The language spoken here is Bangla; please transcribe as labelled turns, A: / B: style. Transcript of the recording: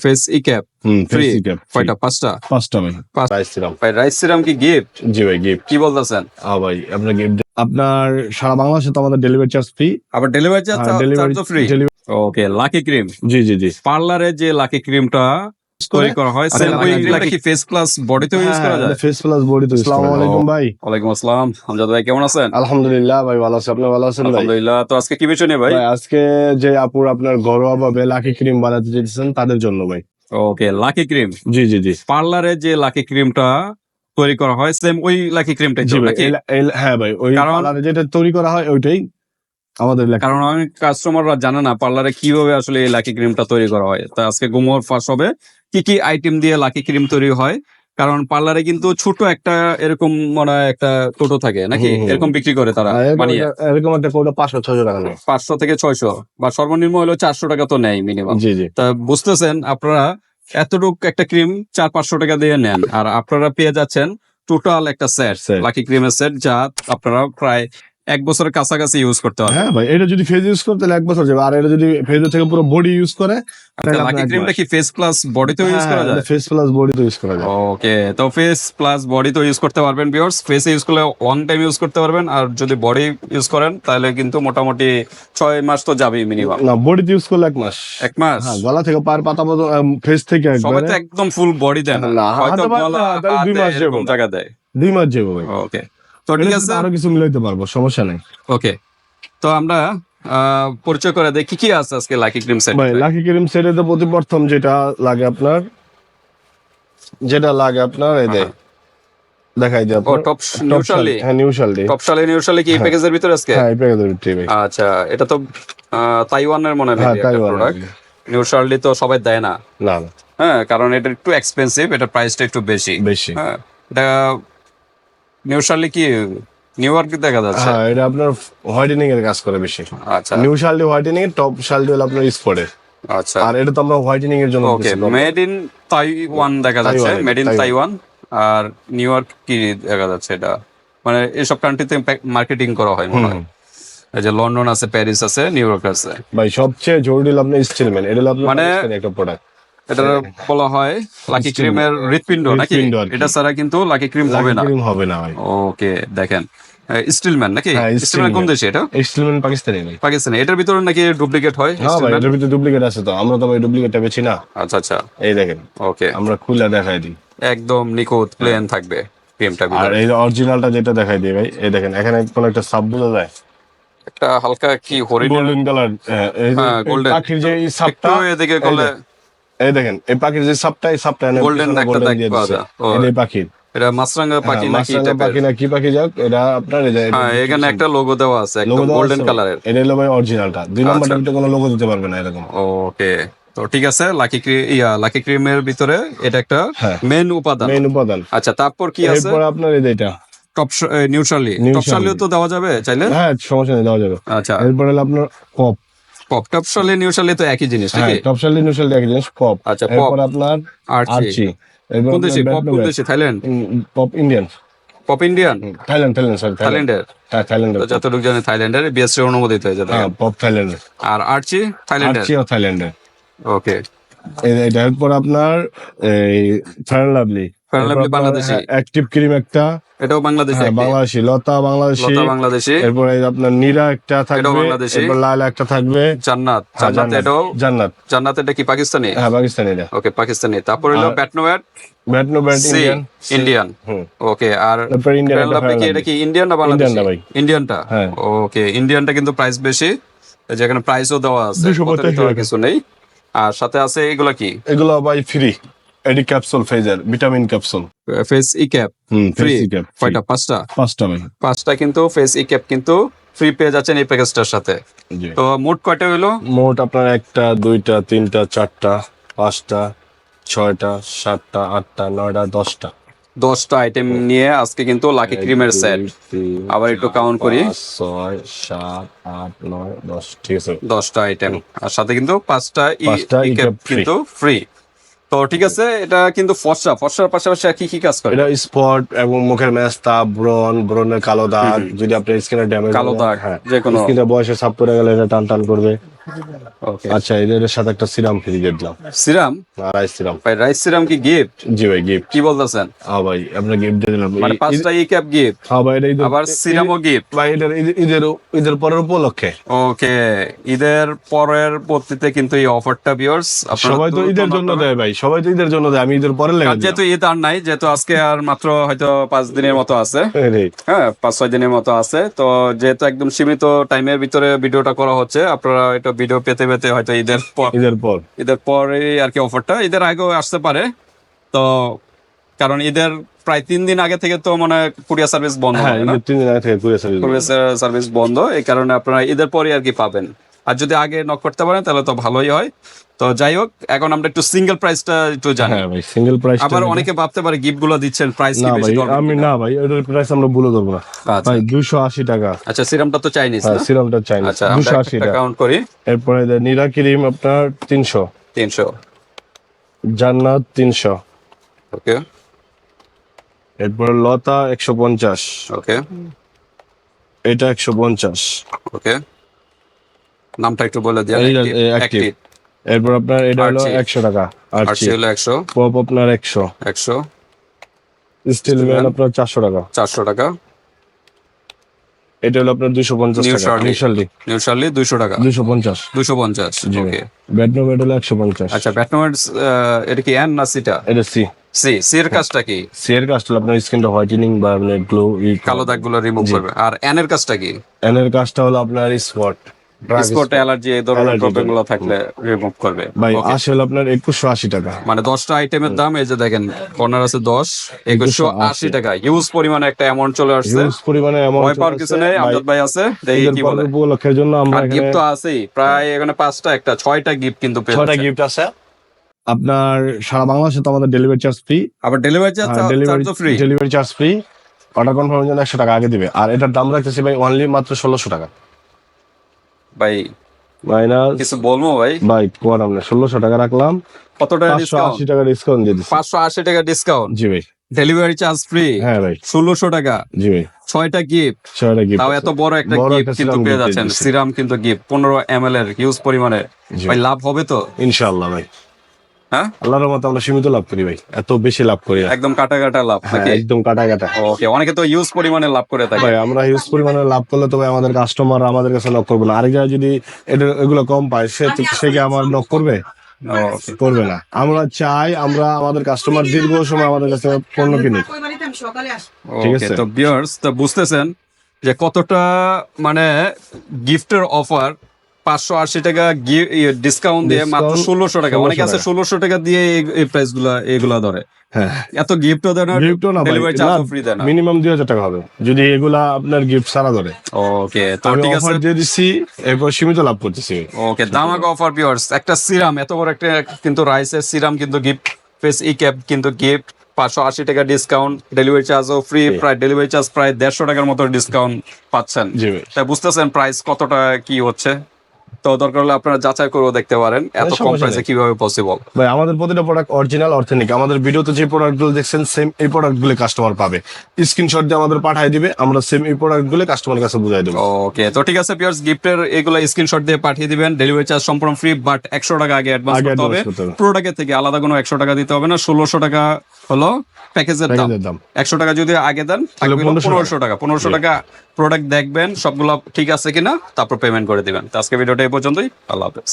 A: ফেস ই ক্যাপ ফ্রি
B: ফ্রি
A: কয়টা? পাঁচটা?
B: পাঁচটা ভাই।
A: পাঁচ।
B: সিরাম
A: ভাই রাইস সিরাম কি গিফট
B: জি ভাই গিফট
A: কি বলতেছেন?
B: হ্যাঁ ভাই আপনার গিফট আপনার সারা বাংলাদেশে তো আমাদের ডেলিভারি চার্জ ফ্রি
A: আবার ডেলিভারি চার্জ
B: ডেলিভারি
A: তো ফ্রি ওকে লাকি ক্রিম
B: জি জি জি।
A: পার্লারে যে লাকি ক্রিমটা তৈরি করা হয় ক্রিমটা কি ফেস প্লাস বডিতেও ইউজ করা যায়?
B: ফেস প্লাস বডি তো আসসালামু আলাইকুম ভাই।
A: ওয়ালাইকুম আসসালাম। আমজাদ ভাই কেমন আছেন?
B: আলহামদুলিল্লাহ ভাই ভালো আছি। আপনি ভালো আছেন ভাই?
A: আলহামদুলিল্লাহ। তো আজকে কি বিষয় নিয়ে ভাই
B: আজকে যে আপুর আপনার ঘরোয়া ভাবে লাকি ক্রিম বানাতে তাদের জন্য ভাই।
A: ওকে লাকি ক্রিম
B: জি জি জি।
A: পার্লারে যে লাকি ক্রিমটা তৈরি করা হয় সেম ওই লাকি ক্রিমটাই
B: হ্যাঁ ভাই ওই যেটা তৈরি করা হয় ওইটাই আমাদের
A: কারণ অনেক কাস্টমাররা জানে না পার্লারে কীভাবে আসলে এই লাকি ক্রিমটা তৈরি করা হয়। তা আজকে গুমোর ফাঁস হবে। কি কি আইটেম দিয়ে লাকি ক্রিম তৈরি হয়? কারণ পার্লারে কিন্তু ছোট একটা এরকম মনে হয় একটা টোটো থাকে নাকি। এরকম বিক্রি করে তারা
B: আর এরকম একটা- কোটা পাঁচশো ছশো টাকা
A: পাঁচশো থেকে ছয়শো। বা সর্বনিম্ন হলো চারশো টাকা তো নেয় মিনিমাম
B: জি জি।
A: তা বুঝতেছেন আপনারা এতটুক একটা ক্রিম চার পাঁচশো টাকা দিয়ে নেন। আর আপনারা পেয়ে যাচ্ছেন টোটাল একটা সেট লাকি ক্রিমের সেট যা আপনারা প্রায় এক বছরের কাছাকাছি ইউজ করতে পারবেন
B: হ্যাঁ ভাই এটা যদি ফেজ ইউজ করে তাহলে এক বছর যাবে। আর এটা যদি ফেজ থেকে পুরো বডি ইউজ করে
A: লাকি ক্রিমটা কি ফেস প্লাস বডিতেও ইউজ করা যায়?
B: ফেস প্লাস বডি তো ইউজ করা যায়।
A: ওকে তো ফেস প্লাস বডি তো ইউজ করতে পারবেন ভিউয়ার্স ফেসে ইউজ করলে লং টাইম ইউজ করতে পারবেন। আর যদি বডি ইউজ করেন তাহলে কিন্তু মোটামুটি ছয় মাস তো যাবেই মিনিমাম
B: না বডিতে ইউজ করলে এক মাস।
A: এক মাস?
B: হ্যাঁ গলা থেকে পায়ের পাতা পর্যন্ত ফেস থেকে
A: তো একদম ফুল বডি দেন
B: না,
A: হয়তো গলা
B: দুই মাস যাবে।
A: জায়গা দেয়।
B: দুই মাস যাবে ভাই।
A: ওকে তো ঠিক আছে।
B: আরও কিছু মিলাইতে পারব সমস্যা নেই।
A: ওকে। তো আমরা পরিচয় করে দেই কি কি আছে আজকে লাকি ক্রিম সেট
B: ভাই লাকি ক্রিম সেটে তো প্রতি প্রথম যেটা লাগে আপনার যেটা লাগে আপনার এই দেখ দেখাই দিই আপনার।
A: টপ
B: Shell, হ্যাঁ নিউ শালডি
A: টপ শালে নিউট্রালি কি
B: হ্যাঁ।
A: প্যাকেজের ভিতরে আজকে?
B: হ্যাঁ এই প্যাকেজের ভিতরে ভাই
A: আচ্ছা এটা তো তাইওয়ানের মনে হয়
B: হ্যাঁ
A: একটা
B: তাই
A: প্রোডাক্ট তো সবাই দেয় না।
B: না না।
A: হ্যাঁ কারণ এটা একটু এক্সপেন্সিভ এটা প্রাইসটা একটু বেশি।
B: বেশি।
A: হ্যাঁ এটা নিউট্রালি কি নিউ ইয়র্ক দেখা যাচ্ছে?
B: হ্যাঁ এটা আপনার হোয়াইটেনিং এর কাজ করে বেশি।
A: আচ্ছা।
B: নিউ শালডি হোয়াইটেনিং টপ শালডি হলো আপনার স্পটের
A: আচ্ছা।
B: আর এটা তো আমরা হোয়াইটেনিং এর জন্য
A: ওকে মেড ইন তাইওয়ান দেখা যাচ্ছে। Made in
B: Taiwan.
A: R New York কি দেখা যাচ্ছে এটা? মানে এসব কান্ট্রিতে মার্কেটিং করা হয় মনে হয়। যে লন্ডন আছে প্যারিস আছে নিউ ইয়র্ক আছে।
B: ভাই সবচেয়ে জরুরি হলো আপনার স্টিলম্যান এটা হলো আপনার
A: মানে-
B: একটা প্রোডাক্ট
A: এটা বলা হয় লাকি ক্রিমের হৃৎপিণ্ড নাকি। এটা ছাড়া কিন্তু লাকি ক্রিম হবে না।
B: হবে না
A: ওকে দেখেন। স্টিলম্যান নাকি?
B: হ্যাঁ,
A: স্টিলম্যান কোন দেশে এটা?
B: স্টিলম্যান পাকিস্তানি ভাই।
A: পাকিস্তানে। এটার ভিতরে নাকি ডুপ্লিকেট হয়
B: হ্যাঁ ভাই এটার ভিতরে ডুপ্লিকেট আছে তো। আমরা তো ভাই ডুপ্লিকেটটা বেছি না।
A: আচ্ছা আচ্ছা।
B: এই দেখেন।
A: ওকে।
B: আমরা খুলে দেখাই দিই।
A: একদম নিখুঁত প্লেন থাকবে ক্রিমটা
B: আর এই অরিজিনালটা যেটা দেখাই দিই ভাই এই দেখেন এখানে কোন একটা সাব বোঝা যায়?
A: একটা হালকা কি হরিণ
B: গোল্ডেন কালার
A: হ্যাঁ, golden।
B: পাখির যে সাপটা
A: এদিকে করলে
B: এই দেখেন এই পাখির যে সাপটা এই সাপটা এনে
A: Golden একটা
B: golden
A: দাগ পাওয়া যায়।
B: এই পাখির
A: এটা মাছরাঙ্গা পাখি
B: হ্যাঁ,
A: নাকি
B: মাছরাঙা
A: টাইপের
B: পাখি না কি পাখি যাক এটা আপনার
A: হ্যাঁ এখানে একটা লোগো দেওয়া আছে একদম গোল্ডেন কালারের
B: এটা হলো ভাই অরিজিনালটা দুই
A: আচ্ছা।
B: কোনো লোগো দিতে পারবে না এরকম।
A: ওকে তো ঠিক আছে লাকি ক্রিম ইয়া লাকি ক্রিমের ভিতরে এটা একটা
B: হ্যাঁ।
A: মেন উপাদান।
B: মেইন উপাদান।
A: আচ্ছা তারপর কি আছে?
B: এরপর আপনার এটা।
A: Top neutrally. টপশালিও তো দেওয়া যাবে চাইলে?
B: হ্যাঁ সমস্যা নেই দেওয়া যাবে।
A: আচ্ছা।
B: এরপর হলো আপনার কপ
A: পপ টপশালি নিউট্রালি তো একই জিনিস
B: হ্যাঁ
A: নাকি?
B: টপ শালি একই জিনিস পপ
A: আচ্ছা পপ
B: আপনার
A: আরচি কোন দেশে? পপ কোন দেশে? Thailand
B: pop Indian
A: pop Indian
B: Thailand Thailand Thailand
A: থাইল্যান্ডের
B: হ্যাঁ থাইল্যান্ডের
A: যতটুকু জানি থাইল্যান্ডের বিএসসি অনুমোদিত হয়ে যেতে
B: হ্যাঁ পপ থাইল্যান্ডের
A: আর আরচি থাইল্যান্ডের
B: আরচি ও থাইল্যান্ডের
A: ওকে
B: এরপর আপনার এই fair lovely
A: Bangladeshi.
B: Active cream একটা
A: এটাও বাংলাদেশে
B: হ্যাঁ, বাংলাদেশি লতা বাংলাদেশি
A: লতা বাংলাদেশি।
B: এরপর আপনার নীরা একটা থাকবে
A: বাংলাদেশি।
B: এরপর লাল একটা থাকবে।
A: জান্নাত
B: হ্যাঁ,
A: জান্নাত
B: জান্নাত
A: এটাও
B: জান্নাত।
A: জান্নাত এটা কি পাকিস্তানি?
B: হ্যাঁ
A: ওকে পাকিস্তানি। তারপর হলো
B: ইন্ডিয়ান।
A: ইন্ডিয়ান। ওকে আর
B: তারপর ইন্ডিয়ান
A: এটা কি ইন্ডিয়ান না বাংলাদেশি?
B: ভাই।
A: ইন্ডিয়ানটা?
B: হ্যাঁ।
A: ওকে ইন্ডিয়ানটা কিন্তু প্রাইস বেশি যেখানে প্রাইসও দেওয়া আছে। কিছু নেই। আর সাথে আছে এগুলা কি।
B: এগুলো ভাই ফ্রি এডি capsule phasor vitamin capsule.
A: Face E cap free
B: cap
A: কয়টা? পাঁচটা?
B: পাঁচটা
A: পাঁচটা কিন্তু ফেস ই ক্যাপ কিন্তু ফ্রি পেয়ে যাচ্ছেন এই প্যাকেজটার সাথে। তো মোট কয়টা হলো?
B: মোট আপনার একটা দুইটা তিনটা চারটা পাঁচটা ছয়টা সাতটা আটটা নয়টা দশটা।
A: দশটা আইটেম নিয়ে আজকে কিন্তু লাকি ক্রিমের সেট আবার একটু কাউন্ট করি।
B: ছয় সাত আট নয় দশ ঠিক আছে।
A: দশটা আইটেম আর সাথে কিন্তু পাঁচটা। কিন্তু ফ্রি তো ঠিক আছে এটা কিন্তু ফর্সা ফর্সার পাশাপাশি আর কি কি কাজ করে?
B: এটা স্পট এবং মুখের মেস্তা ব্রন ব্রনের কালো দাগ যদি আপনার স্কিনের ড্যামেজ
A: কালো দাগ,
B: হ্যাঁ।
A: যে কোনো-
B: স্কিনের বয়সে সাপ পড়ে গেলে এটা টান টান করবে। আচ্ছা এদের সাথে একটা সিরাম ফ্রি দিলাম।
A: সিরাম?
B: Rice serum.
A: ভাই রাইস সিরাম কি গিফট
B: জি ভাই গিফট
A: কি বলতেছেন?
B: হ্যাঁ ভাই আপনার গিফট দিয়ে দিলাম।
A: মানে পাঁচটা ই ক্যাপ গিফট
B: হ্যাঁ ভাই এটা ঈদের
A: আবার সিরামও গিফট
B: ভাই ঈদের ঈদের পরের উপলক্ষে।
A: ওকে ঈদের পরের পত্রিতে কিন্তু এই অফারটা ভিউয়ার্স
B: সবাই তো ঈদের জন্য দেয় ভাই সবাই তো ঈদের জন্য দেয় আমি ঈদের পরে লেগে
A: যেহেতু ঈদ আর নাই যেহেতু আজকে আর মাত্র হয়তো পাঁচ দিনের মতো আছে। হ্যাঁ পাঁচ ছয় দিনের মতো আছে। তো যেহেতু একদম সীমিত টাইমের ভিতরে ভিডিওটা করা হচ্ছে আপনারা এটা ভিডিও পেতে পেতে হয়তো ঈদের পর
B: ঈদের পর।
A: ঈদের পরে আর কি অফারটা ঈদের আগেও আসতে পারে। তো কারণ ঈদের প্রায় তিন দিন আগে থেকে তো মানে কুরিয়ার সার্ভিস বন্ধ
B: হ্যাঁ
A: হয়
B: তিন দিন আগে থেকে ঘুরে সার্ভিস
A: কুরিয়ার সার্ভিস বন্ধ। এই কারণে আপনারা ঈদের পরে আর কি পাবেন। আর যদি আগে নক করতে পারেন তাহলে তো ভালোই হয়। তো যাই হোক এখন আমরা একটু সিঙ্গেল প্রাইসটা একটু জানি।
B: হ্যাঁ ভাই সিঙ্গেল প্রাইস
A: আবার অনেকে ভাবতে পারে গিফটগুলো দিচ্ছেন প্রাইস কি
B: না
A: বেশি
B: ভাই আমি না ভাই ওটার প্রাইস আমরা বলে দেবো না।
A: আচ্ছা।
B: ভাই দুশো আশি টাকা।
A: আচ্ছা সিরামটা তো চাইনিজ
B: হ্যাঁ
A: না?
B: সিরামটা চাই না
A: আচ্ছা
B: দুশো
A: আমরা
B: আশি
A: একটা
B: টাকা।
A: কাউন্ট করি।
B: এরপরে নীরা ক্রিম আপনার তিনশো।
A: তিনশো।
B: জান্নাত তিনশো।
A: ওকে।
B: এরপরে লতা একশো পঞ্চাশ।
A: ওকে।
B: এটা একশো পঞ্চাশ।
A: ওকে। নামটা একটু বলে
B: এই active। এরপর আপনার এটা হলো। একশো টাকা আর
A: হলো একশো।
B: পপ আপনার একশো।
A: একশো।
B: স্টিল ম্যান আপনার চারশো টাকা।
A: চারশো টাকা।
B: এটা হলো আপনার দুশো পঞ্চাশ। নিউশালি
A: নিউ শার্লি দুইশো টাকা।
B: দুশো পঞ্চাশ।
A: দুশো পঞ্চাশ। ওকে
B: ব্যাটনো ব্যাট হলো একশো পঞ্চাশ।
A: আচ্ছা ব্যাটম্যান্স এটা কি এন না সিটা
B: এটা সি
A: সি সি এর কাজটা কি?
B: সি এর কাজটা হলো আপনার স্কিনটা হোয়াইটেনিং বা আপনার গ্লো
A: কালো দাগগুলো রিমুভ করবে। আর এন এর কাজটা কি?
B: এন এর কাজটা হলো আপনার স্পট
A: স্পট অ্যালার্জি এই ধরনের
B: Allergy
A: প্রবলেমগুলো থাকলে রিমুভ করবে।
B: ভাই
A: Okay.
B: আসে হলো আপনার একুশশো আশি টাকা।
A: মানে দশটা আইটেমের দাম এই যে দেখেন কর্নার আছে দশ একুশশো আশি। টাকা। ইউজ পরিমাণে একটা অ্যামাউন্ট চলে আসছে।
B: হিউজ পরিমাণে এমন
A: ভয় পাওয়ার কিছু নেই আমজাদ ভাই আছে কি বলে।
B: উপলক্ষের জন্য আমরা এখানে
A: গিফট তো আছেই প্রায় এখানে পাঁচটা একটা ছয়টা গিফট কিন্তু পেয়ে
B: ছয়টা গিফট আছে। আপনার সারা বাংলাদেশে তো আমাদের ডেলিভারি চার্জ ফ্রি
A: আবার delivery charge
B: delivery
A: free
B: delivery charge free order কনফার্মের জন্য একশো টাকা আগে দিবে। আর এটার দাম রাখতেছি ভাই অনলি মাত্র ষোলোশো টাকা।
A: ভাই
B: মাইনাস
A: কিছু বলব ভাই?
B: ভাই কোয়ার আমরা ষোলোশো টাকা রাখলাম।
A: কত টাকা
B: পাঁচশো
A: ডিসকাউন্ট
B: আশি টাকা ডিসকাউন্ট দিয়ে
A: পাঁচশো আশি টাকা ডিসকাউন্ট
B: জি ভাই।
A: ডেলিভারি চার্জ ফ্রি
B: হ্যাঁ ভাই।
A: ষোলোশো টাকা?
B: জি ভাই।
A: ছয়টা গিফট
B: ছয়টা গিফট
A: তাও এত বড় একটা গিফট কিন্তু পেয়ে যাচ্ছেন। সিরাম কিন্তু গিফট পনেরো এম এর হিউজ পরিমাণে ভাই লাভ হবে তো?
B: ইনশাল্লাহ ভাই।
A: হ্যাঁ?
B: আল্লাহর রহমতে আমরা সীমিত লাভ করি ভাই। এত বেশি লাভ করি না।
A: একদম কাটা কাটা লাভ
B: হ্যাঁ
A: নাকি?
B: একদম কাটা কাটা
A: ওকে অনেকে তো ইউজ পরিমাণে লাভ করে থাকে।
B: ভাই আমরা হিউজ পরিমাণে লাভ করলে তো ভাই আমাদের কাস্টমার আমাদের কাছে নক করবে না। আরেক জায়গায় যদি এটা এগুলো কম পায় সে সে কি আমার নক করবে? করবে না। আমরা চাই আমরা আমাদের কাস্টমার দীর্ঘ সময় আমাদের কাছে পণ্য কিনুক। ঠিক আছে।
A: তো বিয়ার্স তো বুঝতেছেন যে কতটা মানে গিফটের অফার পাঁচশো আশি টাকা ডিসকাউন্ট দিয়ে মাত্র ষোলোশো টাকা। অনেকে আছে ষোলোশো টাকা দিয়ে এই- প্রাইসগুলা এগুলা ধরে।
B: হ্যাঁ।
A: এত গিফটও দেয় না
B: গিফটও না
A: ডেলিভারি চার্জও ফ্রি দেয় না।
B: মিনিমাম দুই হাজার টাকা হবে। যদি এগুলা আপনার গিফট সারা ধরে।
A: ওকে তো ঠিক আছে।
B: অফার দিয়ে এরপর সীমিত লাভ করতেছি।
A: ওকে দামাক অফার পিওর্স একটা সিরাম এত বড় একটা কিন্তু রাইসের সিরাম কিন্তু গিফট ফেস ই ক্যাপ কিন্তু গিফট পাঁচশো আশি টাকা ডিসকাউন্ট ডেলিভারি চার্জও ফ্রি প্রায় ডেলিভারি চার্জ প্রায় দেড়শো টাকার মতো ডিসকাউন্ট পাচ্ছেন। তাই বুঝতেছেন প্রাইস কতটা কি হচ্ছে? তো দরকার হলে আপনারা যাচাই করেও দেখতে পারেন এত কম প্রাইসে কীভাবে পসিবল
B: ভাই আমাদের প্রতিটা প্রোডাক্ট অরিজিনাল অর্থেনিক আমাদের ভিডিওতে যে প্রোডাক্টগুলো দেখছেন সেম এই প্রোডাক্টগুলো কাস্টমার পাবে। স্ক্রিনশট দিয়ে আমাদের পাঠিয়ে দিবে আমরা সেম এই প্রোডাক্টগুলো কাস্টমার কাছে বুঝাই দেবো।
A: ওকে তো ঠিক আছে পিয়ার্স গিফটের এগুলো স্ক্রিনশট দিয়ে পাঠিয়ে দিবেন। ডেলিভারি চার্জ সম্পূর্ণ ফ্রি বাট একশো টাকা আগে অ্যাডভান্স
B: করতে হবে।
A: প্রোডাক্টের থেকে আলাদা কোনো একশো টাকা দিতে হবে না। ষোলোশো টাকা হলো প্যাকেজের দাম।
B: প্যাকেজের দাম।
A: একশো টাকা যদি আগে দেন
B: তাহলে 1500
A: পনেরোশো টাকা। পনেরোশো টাকা প্রোডাক্ট দেখবেন, সবগুলো ঠিক আছে কিনা, তারপর পেমেন্ট করে দিবেন। তো আজকে ভিডিওটা এই পর্যন্তই। আল্লাহ হাফেজ।